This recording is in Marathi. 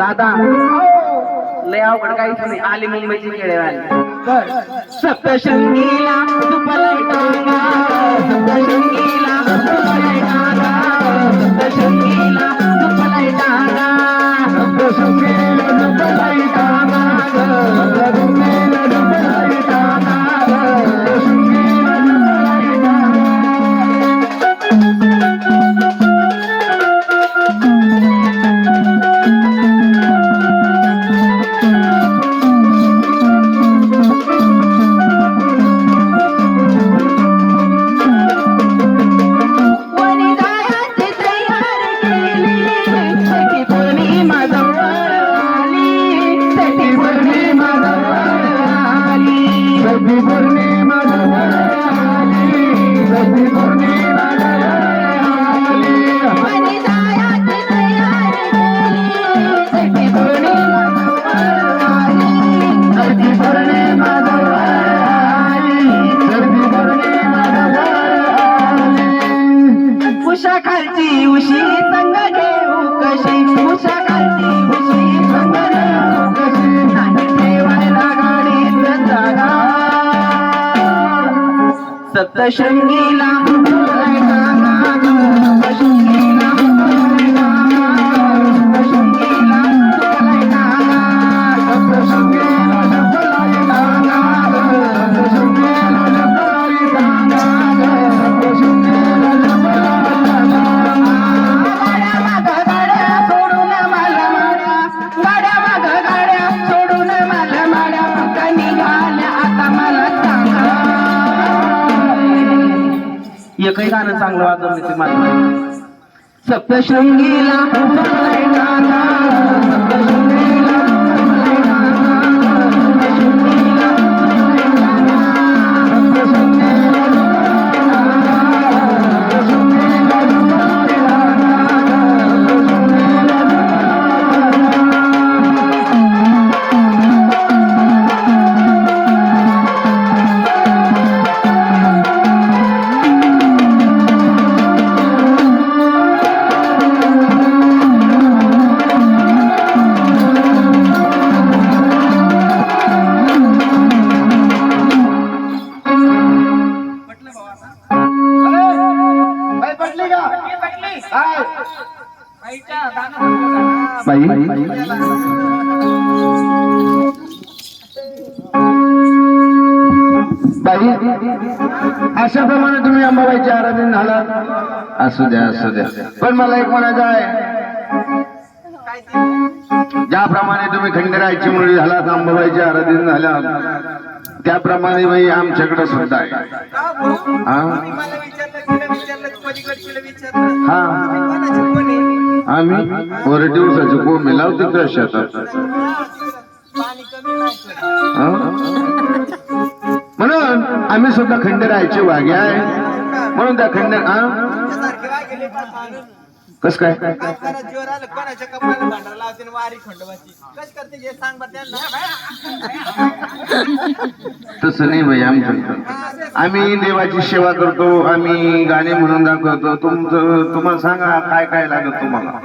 दादा. लय अवघड काहीच नाही आली मुंबईची खेळे आली सप्तशृंगीला दुपलाई टांगा उषा खालची उशी संग घेऊ कशी? सप्तशृंगीला एकही गाणं चांगलं वाजवलं ते मला सप्तशृंगीला अशा प्रमाणे तुम्ही अंबाबाईची आराधना झाला. असू द्या असू द्या. पण मला एक म्हणायचं आहे. ज्याप्रमाणे तुम्ही खंडेरायची मुली झाला अंबाबाईची आराधना झाल्या त्याप्रमाणे बाई आमच्याकडे सुद्धा आहे. विचारलं तिला विचारलं तू पलीकडशीला विचारलं हा कोणाचे कोण आहे आम्ही वर दिवसाची कोंबी लावतो त्या शेतात पाणी कमी नाही पडत. हा? म्हणून आम्ही सुद्धा खंडेरायची वागे आहे म्हणून त्या खंडे हा त्यासारखे. कस काय? काय करा आलं कोणाच्या कपड्याला भांडार लावते आणि वारी खंडोबाची. कस करते हे सांग बरं त्यांना तसं नाही भाई आमचं. आम्ही देवाची सेवा करतो आम्ही गाणे म्हणून दाखवतो. तुमचं तुम्हाला सांगा काय काय लागत तुम्हाला?